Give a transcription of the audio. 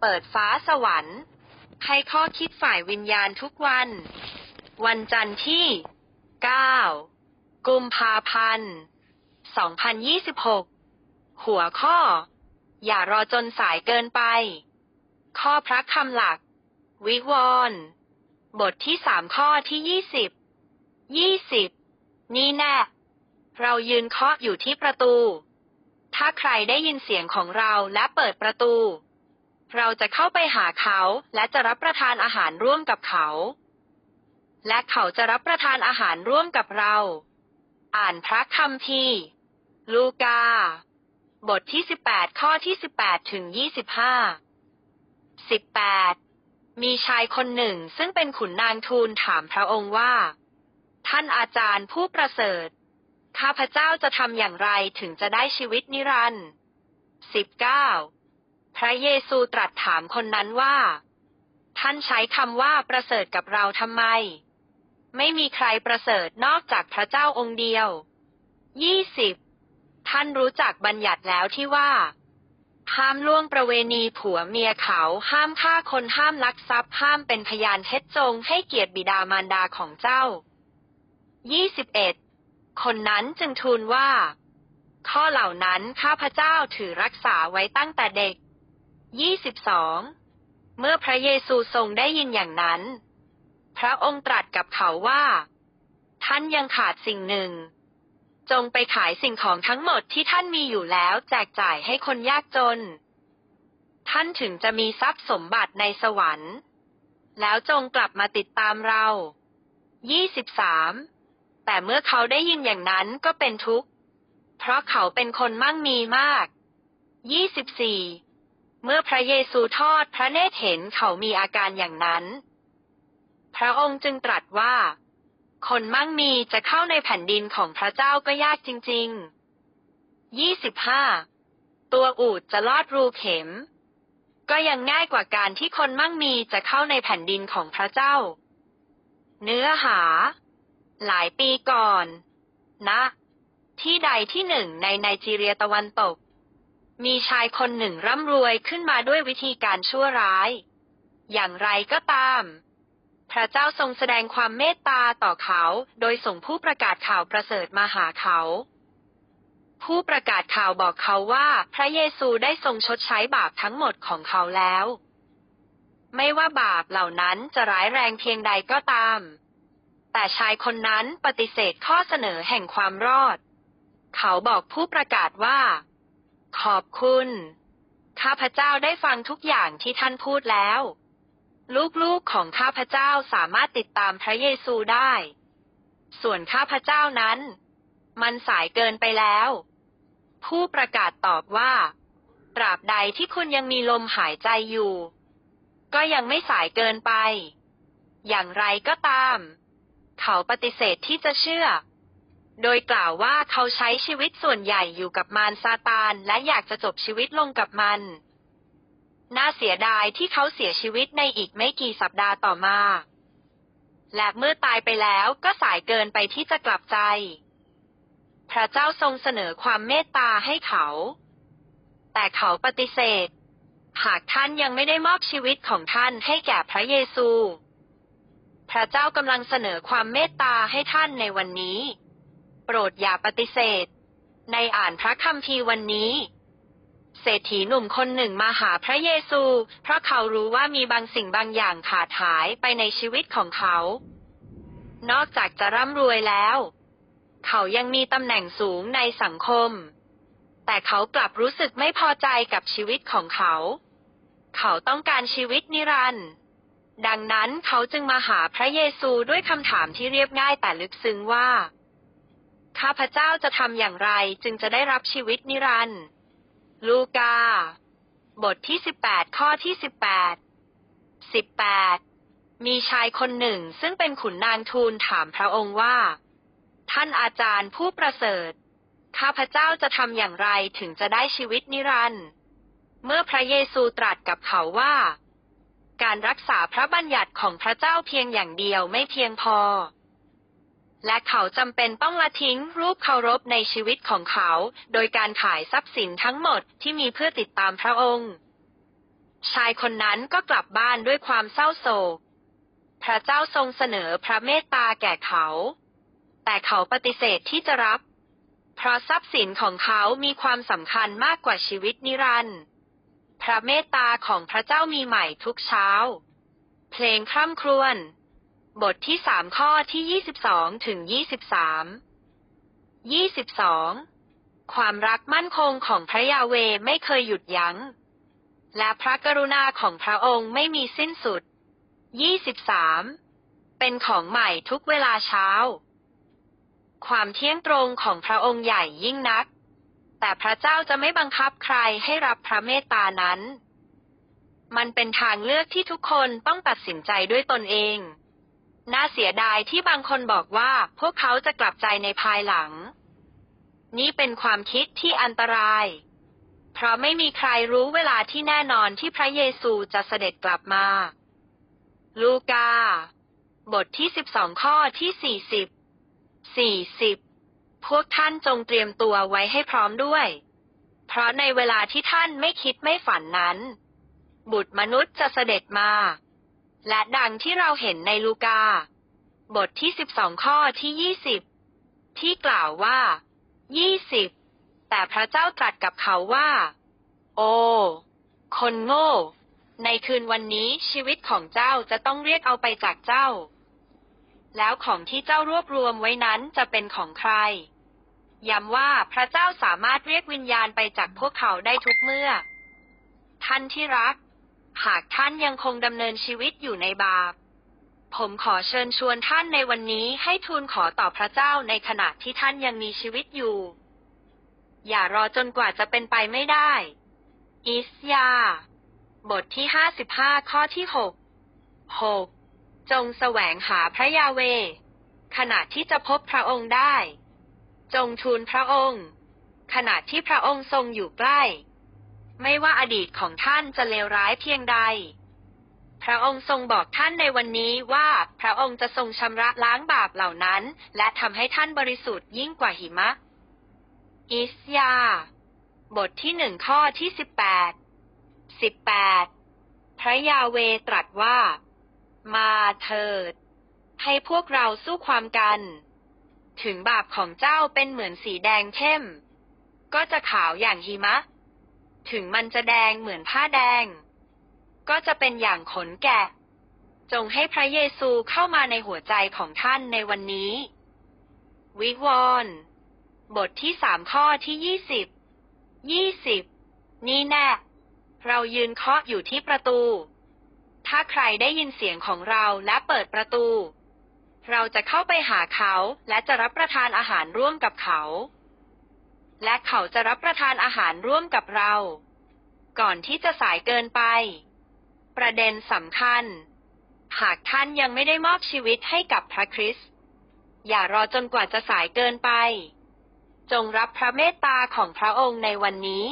เปิดฟ้าสวรรค์ให้ข้อคิดฝ่ายวิญญาณทุกวัน วันจันทร์ที่ 9 กุมภาพันธ์ 2026 หัวข้อ อย่ารอจนสายเกินไป ข้อพระคำหลัก วิวรณ์บทที่สามข้อที่ยี่สิบ ยี่สิบ นี่แน่ เรายืนเคาะอยู่ที่ประตู ถ้าใครได้ยินเสียงของเราและเปิดประตู เราจะเข้าไปหาเขาและจะรับประทานอาหารร่วมกับเขา และเขาจะรับประทานอาหารร่วมกับเรา อ่านพระคัมภีร์ลูกา บทที่ 18 ข้อที่ 18 ถึง 25 18 มีชายคนหนึ่งซึ่งเป็นขุนนางทูลถามพระองค์ว่า ท่านอาจารย์ผู้ประเสริฐ ข้าพเจ้าจะทำอย่างไรถึงจะได้ชีวิตนิรันดร์19 พระเยซูตรัสถามคนนั้นว่า ท่านใช้คำว่าประเสริฐกับเราทำไม ไม่มีใครประเสริฐนอกจากพระเจ้าองค์เดียว20ท่านรู้จักบัญญัติแล้วที่ว่า ห้ามล่วงประเวณีผัวเมียเขา ห้ามฆ่าคนห้ามลักทรัพย์ ห้ามเป็นพยานเท็จจง ให้เกียรติบิดามารดาของเจ้า21คนนั้นจึงทูลว่า ข้อเหล่านั้นข้าพเจ้าถือรักษาไว้ตั้งแต่เด็ก 22 เมื่อพระเยซูทรงได้ยินอย่างนั้น พระองค์ตรัสกับเขาว่า ท่านยังขาดสิ่งหนึ่ง จงไปขายสิ่งของทั้งหมดที่ท่านมีอยู่แล้วแจกจ่ายให้คนยากจน ท่านถึงจะมีทรัพย์สมบัติในสวรรค์ แล้วจงกลับมาติดตามเรา 23 แต่เมื่อเขาได้ยินอย่างนั้นก็เป็นทุกข์ เพราะเขาเป็นคนมั่งมีมาก 24 เมื่อพระเยซูทอดพระเนตรเห็นเขามีอาการอย่างนั้น พระองค์จึงตรัสว่า คนมั่งมีจะเข้าในแผ่นดินของพระเจ้าก็ยากจริง ๆ 25 ตัวอูดจะลอดรูเข็ม ก็ยังง่ายกว่าการที่คนมั่งมีจะเข้าในแผ่นดินของพระเจ้า เนื้อหา หลายปีก่อน นะ ที่ใดที่หนึ่งในไนจีเรียตะวันตก มีชายคนหนึ่งร่ำรวยขึ้นมาด้วยวิธีการชั่วร้าย อย่างไรก็ตาม พระเจ้าทรงแสดงความเมตตาต่อเขา โดยส่งผู้ประกาศข่าวประเสริฐมาหาเขา ผู้ประกาศข่าวบอกเขาว่า พระเยซูได้ทรงชดใช้บาปทั้งหมดของเขาแล้ว ไม่ว่าบาปเหล่านั้นจะร้ายแรงเพียงใดก็ตาม แต่ชายคนนั้นปฏิเสธข้อเสนอแห่งความรอด เขาบอกผู้ประกาศว่า ขอบคุณ ข้าพเจ้าได้ฟังทุกอย่างที่ท่านพูดแล้ว ลูกๆของข้าพเจ้าสามารถติดตามพระเยซูได้ ส่วนข้าพเจ้านั้น มันสายเกินไปแล้ว ผู้ประกาศตอบว่า ตราบใดที่คุณยังมีลมหายใจอยู่ ก็ยังไม่สายเกินไป อย่างไรก็ตาม เขาปฏิเสธที่จะเชื่อ โดยกล่าวว่าเขาใช้ชีวิตส่วนใหญ่อยู่กับมารซาตานและอยากจะจบชีวิตลงกับมัน น่าเสียดายที่เขาเสียชีวิตในอีกไม่กี่สัปดาห์ต่อมา และเมื่อตายไปแล้วก็สายเกินไปที่จะกลับใจ พระเจ้าทรงเสนอความเมตตาให้เขา แต่เขาปฏิเสธ หากท่านยังไม่ได้มอบชีวิตของท่านให้แก่พระเยซู พระเจ้ากำลังเสนอความเมตตาให้ท่านในวันนี้ โปรดอย่าปฏิเสธ ในอ่านพระคัมภีร์วันนี้ เศรษฐีหนุ่มคนหนึ่งมาหาพระเยซู เพราะเขารู้ว่ามีบางสิ่งบางอย่างขาดหายไปในชีวิตของเขา นอกจากจะร่ำรวยแล้ว เขายังมีตำแหน่งสูงในสังคม แต่เขากลับรู้สึกไม่พอใจกับชีวิตของเขา เขาต้องการชีวิตนิรันดร์ดังนั้นเขาจึงมาหาพระเยซูด้วยคำถามที่เรียบง่ายแต่ลึกซึ้งว่า ข้าพเจ้าจะทำอย่างไรจึงจะได้รับชีวิตนิรันดร์ลูกา บทที่ 18 ข้อที่ 18 18 มีชายคนหนึ่งซึ่งเป็นขุนนางทูลถามพระองค์ว่า ท่านอาจารย์ผู้ประเสริฐ ข้าพเจ้าจะทำอย่างไรถึงจะได้ชีวิตนิรันดร์เมื่อพระเยซูตรัสกับเขาว่า การรักษาพระบัญญัติของพระเจ้าเพียงอย่างเดียวไม่เพียงพอ และเขาจำเป็นต้องละทิ้งรูปเคารพในชีวิตของเขา โดยการขายทรัพย์สินทั้งหมดที่มีเพื่อติดตามพระองค์ ชายคนนั้นก็กลับบ้านด้วยความเศร้าโศก พระเจ้าทรงเสนอพระเมตตาแก่เขา แต่เขาปฏิเสธที่จะรับ เพราะทรัพย์สินของเขามีความสำคัญมากกว่าชีวิตนิรันดร์พระเมตตาของพระเจ้ามีใหม่ทุกเช้า เพลงคร่ำครวญ บทที่สามข้อที่ยี่สิบสองถึงยี่สิบสาม ยี่สิบสอง ความรักมั่นคงของพระยาเวไม่เคยหยุดยัง้ง และพระกรุณาของพระองค์ไม่มีสิ้นสุด ยี่สิบสาม เป็นของใหม่ทุกเวลาเช้า ความเที่ยงตรงของพระองค์ใหญ่ยิ่งนัก แต่พระเจ้าจะไม่บังคับใครให้รับพระเมตตานั้น มันเป็นทางเลือกที่ทุกคนต้องตัดสินใจด้วยตนเอง น่าเสียดายที่บางคนบอกว่าพวกเขาจะกลับใจในภายหลัง นี่เป็นความคิดที่อันตราย เพราะไม่มีใครรู้เวลาที่แน่นอนที่พระเยซูจะเสด็จกลับมา ลูกา บทที่สิบสองข้อที่สี่สิบสี่สิบพวกท่านจงเตรียมตัวไว้ให้พร้อมด้วย เพราะในเวลาที่ท่านไม่คิดไม่ฝันนั้น บุตรมนุษย์จะเสด็จมา และดังที่เราเห็นในลูกา บทที่สิบสองข้อที่ยี่สิบที่กล่าวว่ายี่สิบแต่พระเจ้าตรัสกับเขาว่า โอ คนโง่ ในคืนวันนี้ชีวิตของเจ้าจะต้องเรียกเอาไปจากเจ้า แล้วของที่เจ้ารวบรวมไว้นั้นจะเป็นของใคร ย้ำว่าพระเจ้าสามารถเรียกวิญญาณไปจากพวกเขาได้ทุกเมื่อ ท่านที่รัก หากท่านยังคงดำเนินชีวิตอยู่ในบาป ผมขอเชิญชวนท่านในวันนี้ให้ทูลขอต่อพระเจ้าในขณะที่ท่านยังมีชีวิตอยู่ อย่ารอจนกว่าจะเป็นไปไม่ได้ อิสยา บทที่ห้าสิบห้าข้อที่หกหกจงแสวงหาพระยาเว ขณะที่จะพบพระองค์ได้ จงทูลพระองค์ ขณะที่พระองค์ทรงอยู่ใกล้ ไม่ว่าอดีตของท่านจะเลวร้ายเพียงใด พระองค์ทรงบอกท่านในวันนี้ว่า พระองค์จะทรงชำระล้างบาปเหล่านั้น และทำให้ท่านบริสุทธิ์ยิ่งกว่าหิมะ อิสยา บทที่หนึ่งข้อที่สิบแปด สิบแปด พระยาเวตรัสว่า มาเถิด ให้พวกเราสู้ความกัน ถึงบาปของเจ้าเป็นเหมือนสีแดงเข้ม ก็จะขาวอย่างหิมะ ถึงมันจะแดงเหมือนผ้าแดง ก็จะเป็นอย่างขนแกะ จงให้พระเยซูเข้ามาในหัวใจของท่านในวันนี้ วิวรณ์บทที่สามข้อที่ยี่สิบ ยี่สิบ นี่แน่ เรายืนเคาะอยู่ที่ประตู ถ้าใครได้ยินเสียงของเราและเปิดประตู เราจะเข้าไปหาเขาและจะรับประทานอาหารร่วมกับเขา และเขาจะรับประทานอาหารร่วมกับเรา ก่อนที่จะสายเกินไป ประเด็นสำคัญ หากท่านยังไม่ได้มอบชีวิตให้กับพระคริสต์อย่ารอจนกว่าจะสายเกินไป จงรับพระเมตตาของพระองค์ในวันนี้